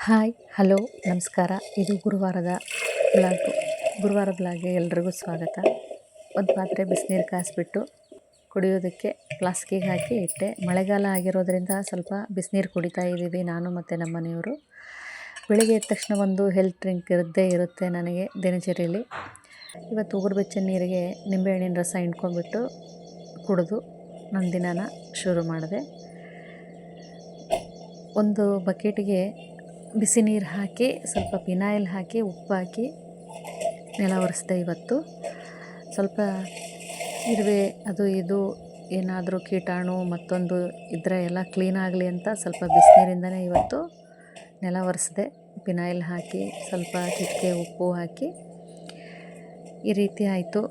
Hi, hello, ನಮಸ್ಕಾರ. ಇದು ಗುರುವಾರದ blog. ಗುರುವಾರ ಬ್ಲಾಗ್ಗೆ ಎಲ್ರಿಗೂ ಸ್ವಾಗತ. ಒಂದು ಪಾತ್ರೆ ಬಿಸಿನೀರು ಕಾಯಿಸ್ಬಿಟ್ಟು ಕುಡಿಯೋದಕ್ಕೆ ಪ್ಲಾಸ್ಕಿಗೆ ಹಾಕಿ ಇಟ್ಟೆ. ಮಳೆಗಾಲ ಆಗಿರೋದ್ರಿಂದ ಸ್ವಲ್ಪ ಬಿಸಿನೀರು ಕುಡಿತಾ ಇದ್ದೀವಿ ನಾನು ಮತ್ತು ನಮ್ಮ ಮನೆಯವರು. ಬೆಳಿಗ್ಗೆ ಎದ್ದ ತಕ್ಷಣ ಒಂದು ಹೆಲ್ತ್ ಡ್ರಿಂಕ್ ಇರದ್ದೇ ಇರುತ್ತೆ ನನಗೆ ದಿನಚರಿಯಲ್ಲಿ. ಇವತ್ತು ಉಗುರು ಬೆಚ್ಚ ನೀರಿಗೆ ನಿಂಬೆಹಣ್ಣಿನ ರಸ ಹಿಂಡ್ಕೊಂಡ್ಬಿಟ್ಟು ಕುಡಿದು ನನ್ನ ದಿನಾನ ಶುರು ಮಾಡಿದೆ. ಒಂದು ಬಕೆಟಿಗೆ ಬಿಸಿ ನೀರು ಹಾಕಿ, ಸ್ವಲ್ಪ ಪಿನಾಯಿಲ್ ಹಾಕಿ, ಉಪ್ಪು ಹಾಕಿ ನೆಲ ಒರೆಸ್ದೆ ಇವತ್ತು. ಸ್ವಲ್ಪ ಇರುವೆ, ಅದು ಇದು, ಏನಾದರೂ ಕೀಟಾಣು ಮತ್ತೊಂದು ಇದ್ದರೆ ಎಲ್ಲ ಕ್ಲೀನ್ ಆಗಲಿ ಅಂತ ಸ್ವಲ್ಪ ಬಿಸಿನೀರಿಂದನೇ ಇವತ್ತು ನೆಲ ಒರೆಸ್ದೆ ಪಿನಾಯಿಲ್ ಹಾಕಿ, ಸ್ವಲ್ಪ ಚಿಟಿಕೆ ಉಪ್ಪು ಹಾಕಿ. ಈ ರೀತಿ ಆಯಿತು.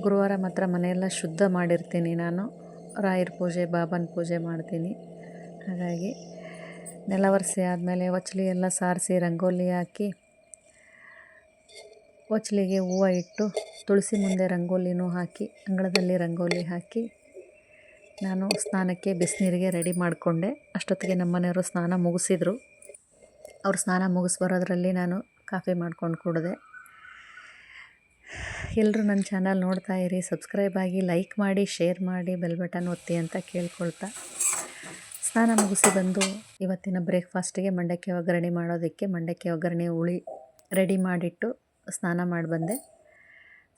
ಗುರುವಾರ ಮಾತ್ರ ಮನೆಯೆಲ್ಲ ಶುದ್ಧ ಮಾಡಿರ್ತೀನಿ ನಾನು. ರಾಯರ ಪೂಜೆ, ಬಾಬನ ಪೂಜೆ ಮಾಡ್ತೀನಿ. ಹಾಗಾಗಿ ನೆಲ ಒರೆಸಿ ಆದಮೇಲೆ ಒಚ್ಚಲಿ ಎಲ್ಲ ಸಾರಿಸಿ ರಂಗೋಲಿ ಹಾಕಿ ಒಚ್ಚಲಿಗೆ ಹೂವು ಇಟ್ಟು ತುಳಸಿ ಮುಂದೆ ರಂಗೋಲಿನೂ ಹಾಕಿ, ಅಂಗಳದಲ್ಲಿ ರಂಗೋಲಿ ಹಾಕಿ ನಾನು ಸ್ನಾನಕ್ಕೆ ಬಿಸಿನೀರಿಗೆ ರೆಡಿ ಮಾಡಿಕೊಂಡೆ. ಅಷ್ಟೊತ್ತಿಗೆ ನಮ್ಮ ಮನೆಯವರು ಸ್ನಾನ ಮುಗಿಸಿದ್ರು. ಅವ್ರು ಸ್ನಾನ ಮುಗಿಸಿ ಬರೋದ್ರಲ್ಲಿ ನಾನು ಕಾಫಿ ಮಾಡ್ಕೊಂಡು ಕುಡಿದೆ. ಎಲ್ಲರೂ ನನ್ನ ಚಾನಲ್ ನೋಡ್ತಾ ಇರಿ, ಸಬ್ಸ್ಕ್ರೈಬ್ ಆಗಿ ಲೈಕ್ ಮಾಡಿ, ಶೇರ್ ಮಾಡಿ, ಬೆಲ್ ಬಟನ್ ಒತ್ತಿ ಅಂತ ಕೇಳ್ಕೊಳ್ತಾ. ಸ್ನಾನ ಮುಗಿಸಿ ಬಂದು ಇವತ್ತಿನ ಬ್ರೇಕ್ಫಾಸ್ಟಿಗೆ ಮಂಡಕ್ಕಿ ಒಗ್ಗರಣೆ ಮಾಡೋದಕ್ಕೆ ಮಂಡಕ್ಕಿ ಒಗ್ಗರಣೆ ಉಳಿ ರೆಡಿ ಮಾಡಿಟ್ಟು ಸ್ನಾನ ಮಾಡಿ ಬಂದೆ.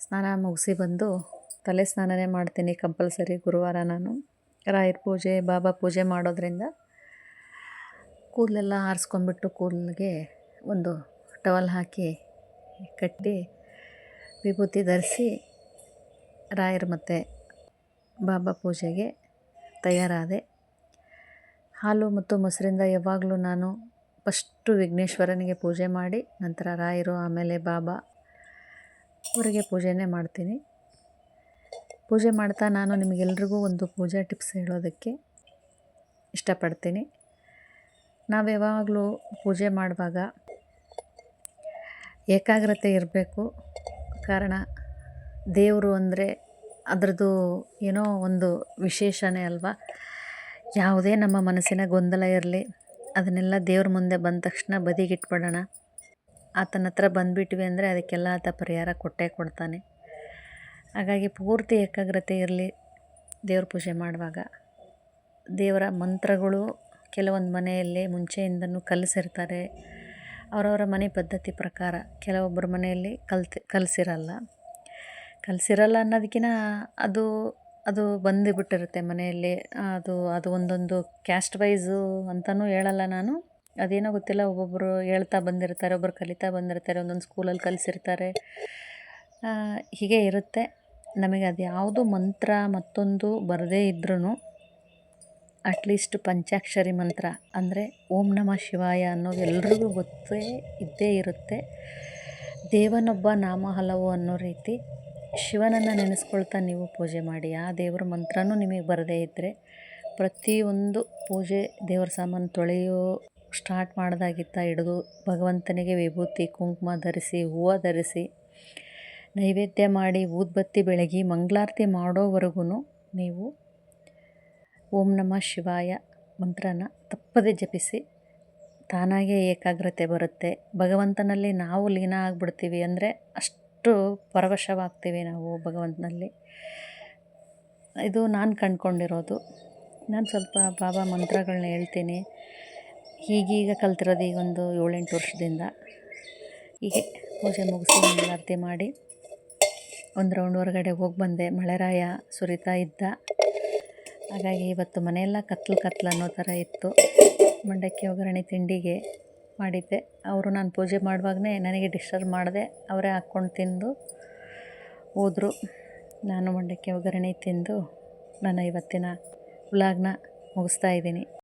ಸ್ನಾನ ಮುಗಿಸಿ ಬಂದು ತಲೆ ಸ್ನಾನನೇ ಮಾಡ್ತೀನಿ ಕಂಪಲ್ಸರಿ ಗುರುವಾರ ನಾನು. ರಾಯರ ಪೂಜೆ, ಬಾಬಾ ಪೂಜೆ ಮಾಡೋದ್ರಿಂದ ಕೂದಲೆಲ್ಲ ಆರಿಸ್ಕೊಂಡ್ಬಿಟ್ಟು ಕೂದಲಿಗೆ ಒಂದು ಟವಲ್ ಹಾಕಿ ಕಟ್ಟಿ ವಿಭೂತಿ ಧರಿಸಿ ರಾಯರ ಮತ್ತು ಬಾಬಾ ಪೂಜೆಗೆ ತಯಾರಾದೆ. ಹಾಲು ಮತ್ತು ಮೊಸರಿಂದ ಯಾವಾಗಲೂ ನಾನು ಫಸ್ಟು ವಿಘ್ನೇಶ್ವರನಿಗೆ ಪೂಜೆ ಮಾಡಿ, ನಂತರ ರಾಯರು, ಆಮೇಲೆ ಬಾಬಾ ಅವರಿಗೆ ಪೂಜೆನೇ ಮಾಡ್ತೀನಿ. ಪೂಜೆ ಮಾಡ್ತಾ ನಾನು ನಿಮಗೆಲ್ರಿಗೂ ಒಂದು ಪೂಜಾ ಟಿಪ್ಸ್ ಹೇಳೋದಕ್ಕೆ ಇಷ್ಟಪಡ್ತೀನಿ. ನಾವು ಯಾವಾಗಲೂ ಪೂಜೆ ಮಾಡುವಾಗ ಏಕಾಗ್ರತೆ ಇರಬೇಕು. ಕಾರಣ ದೇವರು ಅಂದರೆ ಅದರದ್ದು ಏನೋ ಒಂದು ವಿಶೇಷನೇ ಅಲ್ವಾ? ಯಾವುದೇ ನಮ್ಮ ಮನಸ್ಸಿನ ಗೊಂದಲ ಇರಲಿ, ಅದನ್ನೆಲ್ಲ ದೇವ್ರ ಮುಂದೆ ಬಂದ ತಕ್ಷಣ ಬದಿಗಿಟ್ಬಿಡೋಣ. ಆತನ ಹತ್ರ ಬಂದುಬಿಟ್ವಿ ಅಂದರೆ ಅದಕ್ಕೆಲ್ಲ ಆತ ಪರಿಹಾರ ಕೊಟ್ಟೇ ಕೊಡ್ತಾನೆ. ಹಾಗಾಗಿ ಪೂರ್ತಿ ಏಕಾಗ್ರತೆ ಇರಲಿ ದೇವ್ರ ಪೂಜೆ ಮಾಡುವಾಗ. ದೇವರ ಮಂತ್ರಗಳು ಕೆಲವೊಂದು ಮನೆಯಲ್ಲಿ ಮುಂಚೆಯಿಂದನೂ ಕಲಿಸಿರ್ತಾರೆ. ಅವರವರ ಮನೆ ಪದ್ಧತಿ ಪ್ರಕಾರ ಕೆಲವೊಬ್ಬರ ಮನೆಯಲ್ಲಿ ಕಲ್ತು, ಕಲಿಸಿರಲ್ಲ. ಕಲಿಸಿರಲ್ಲ ಅನ್ನೋದಕ್ಕಿಂತ ಅದು ಅದು ಬಂದು ಬಿಟ್ಟಿರುತ್ತೆ ಮನೆಯಲ್ಲಿ. ಅದು ಅದು ಒಂದೊಂದು ಕ್ಯಾಸ್ಟ್ ವೈಸು ಅಂತಲೂ ಹೇಳಲ್ಲ ನಾನು. ಅದೇನೋ ಗೊತ್ತಿಲ್ಲ ಒಬ್ಬೊಬ್ಬರು ಹೇಳ್ತಾ ಬಂದಿರ್ತಾರೆ ಒಬ್ಬರು ಕಲಿತಾ ಬಂದಿರ್ತಾರೆ, ಒಂದೊಂದು ಸ್ಕೂಲಲ್ಲಿ ಕಲಿಸಿರ್ತಾರೆ. ಹೀಗೆ ಇರುತ್ತೆ. ನಮಗೆ ಅದು ಯಾವುದು ಮಂತ್ರ ಮತ್ತೊಂದು ಬರದೇ ಇದ್ರೂ ಅಟ್ಲೀಸ್ಟ್ ಪಂಚಾಕ್ಷರಿ ಮಂತ್ರ ಅಂದರೆ ಓಂ ನಮ ಶಿವಾಯ ಅನ್ನೋದು ಎಲ್ರಿಗೂ ಗೊತ್ತೇ ಇದ್ದೇ ಇರುತ್ತೆ. ದೇವನೊಬ್ಬ ನಾಮ ಹಲವು ಅನ್ನೋ ರೀತಿ ಶಿವನನ್ನು ನೆನೆಸ್ಕೊಳ್ತಾ ನೀವು ಪೂಜೆ ಮಾಡಿ. ಆ ದೇವರ ಮಂತ್ರನೂ ನಿಮಗೆ ಬರದೇ ಇದ್ದರೆ ಪ್ರತಿಯೊಂದು ಪೂಜೆ ದೇವರ ಸಾಮಾನು ತೊಳೆಯೋ, ಸ್ಟಾರ್ಟ್ ಮಾಡಿದಾಗಿತ್ತ ಹಿಡಿದು ಭಗವಂತನಿಗೆ ವಿಭೂತಿ, ಕುಂಕುಮ ಧರಿಸಿ, ಹೂವು ಧರಿಸಿ, ನೈವೇದ್ಯ ಮಾಡಿ, ಊದ್ಬತ್ತಿ ಬೆಳಗಿ, ಮಂಗಳಾರತಿ ಮಾಡೋವರೆಗೂ ನೀವು ಓಂ ನಮಃ ಶಿವಾಯ ಮಂತ್ರನ ತಪ್ಪದೆ ಜಪಿಸಿ ತಾನಾಗೇ ಏಕಾಗ್ರತೆ ಬರುತ್ತೆ. ಭಗವಂತನಲ್ಲಿ ನಾವು ಲೀನ ಆಗಿಬಿಡ್ತೀವಿ ಅಂದರೆ ಅಷ್ಟು ಅಷ್ಟು ಪರವಶವಾಗ್ತೀವಿ ನಾವು ಭಗವಂತನಲ್ಲಿ. ಇದು ನಾನು ಕಂಡ್ಕೊಂಡಿರೋದು. ನಾನು ಸ್ವಲ್ಪ ಬಾಬಾ ಮಂತ್ರಗಳನ್ನ ಹೇಳ್ತೀನಿ. ಈಗೀಗ ಕಲ್ತಿರೋದು ಈಗ ಒಂದು ಏಳೆಂಟು ವರ್ಷದಿಂದ. ಹೀಗೆ ಪೂಜೆ ಮುಗಿಸಿ ಮಂಗಳಾರತಿ ಮಾಡಿ ಒಂದು ರೌಂಡ್ ಹೊರಗಡೆ ಹೋಗಿ ಬಂದೆ. ಮಳೆರಾಯ ಸುರಿತಾ ಇದ್ದ. ಹಾಗಾಗಿ ಇವತ್ತು ಮನೆಯೆಲ್ಲ ಕತ್ಲು ಕತ್ಲು ಅನ್ನೋ ಥರ ಇತ್ತು. ಮಂಡಕ್ಕಿ ಒಗ್ಗರಣೆ ತಿಂಡಿಗೆ ಮಾಡಿದ್ದೆ. ಅವರು ನಾನು ಪೂಜೆ ಮಾಡುವಾಗಲೇ ನನಗೆ ಡಿಸ್ಟರ್ಬ್ ಮಾಡದೆ. ಅವರೇ ಹಾಕ್ಕೊಂಡು ತಿಂದು ಹೋದರು. ನಾನು ಮಂಡಕ್ಕಿ ಒಗ್ಗರಣೆ ತಿಂದು ನನ್ನ ಇವತ್ತಿನ ಉಲಾಗ್ನ ಮುಗಿಸ್ತಾ ಇದ್ದೀನಿ.